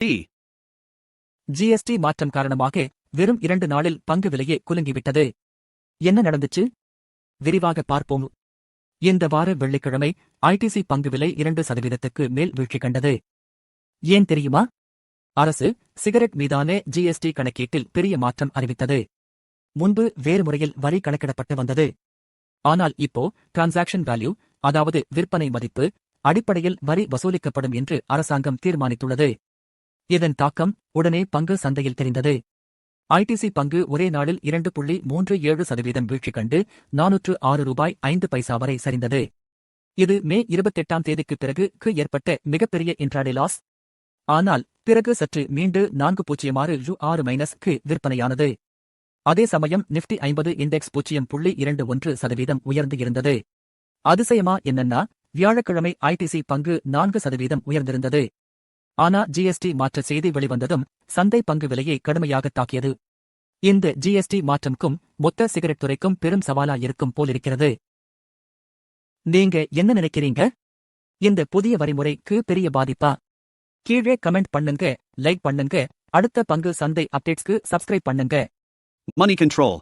D GST மாற்றம் காரணமாக வெறும் இரண்டு நாளில் பங்கு விலையே குலுங்கிவிட்டது. என்ன நடந்துச்சு? விரிவாக பார்ப்போம். இந்த வார வெள்ளிக்கிழமை ஐடிசி பங்கு விலை இரண்டு சதவீதத்துக்கு மேல் வீழ்ச்சி கண்டது. ஏன் தெரியுமா? அரசு சிகரெட் மீதான ஜிஎஸ்டி கணக்கீட்டில் பெரிய மாற்றம் அறிவித்தது. முன்பு வேறு முறையில் வரி கணக்கிடப்பட்டு வந்தது. ஆனால் இப்போ டிரான்சாக்ஷன் வேல்யூ அதாவது விற்பனை மதிப்பு அடிப்படையில் வரி வசூலிக்கப்படும் என்று அரசாங்கம் தீர்மானித்துள்ளது. இதன் தாக்கம் உடனே பங்கு சந்தையில் தெரிந்தது. ஐடிசி பங்கு ஒரே நாளில் இரண்டு புள்ளி மூன்று ஏழு சதவீதம் வீழ்ச்சி கண்டு நானூற்று ஆறு ரூபாய் ஐந்து பைசா வரை சரிந்தது. இது மே இருபத்தெட்டாம் தேதிக்கு பிறகுக்கு ஏற்பட்ட மிகப்பெரிய இன்ட்ராடே லாஸ். ஆனால் பிறகு சற்று மீண்டு நான்கு பூஜ்ஜியம் ஆறு ஜூ ஆறு மைனஸ்க்கு விற்பனையானது. அதே சமயம் நிப்டி ஐம்பது இண்டெக்ஸ் பூஜ்ஜியம் புள்ளி இரண்டு ஒன்று சதவீதம் உயர்ந்து இருந்தது. அதிசயமா என்னன்னா வியாழக்கிழமை ஐடிசி பங்கு நான்கு சதவீதம் உயர்ந்திருந்தது. ஆனா ஜிஎஸ்டி மாற்ற செய்தி வெளிவந்ததும் சந்தை பங்கு விலையை கடுமையாக தாக்கியது. இந்த ஜிஎஸ்டி மாற்றம்க்கும் மொத்த சிகரெட் துறைக்கும் பெரும் சவாலா இருக்கும் போலிருக்கிறது. நீங்க என்ன நினைக்கிறீங்க? இந்த புதிய வரிமுறைக்கு பெரிய பாதிப்பா? கீழே கமெண்ட் பண்ணுங்க லைக் பண்ணுங்க அடுத்த பங்கு சந்தை அப்டேட்ஸ்க்கு சப்ஸ்கிரைப் பண்ணுங்க. மணி கண்ட்ரோல்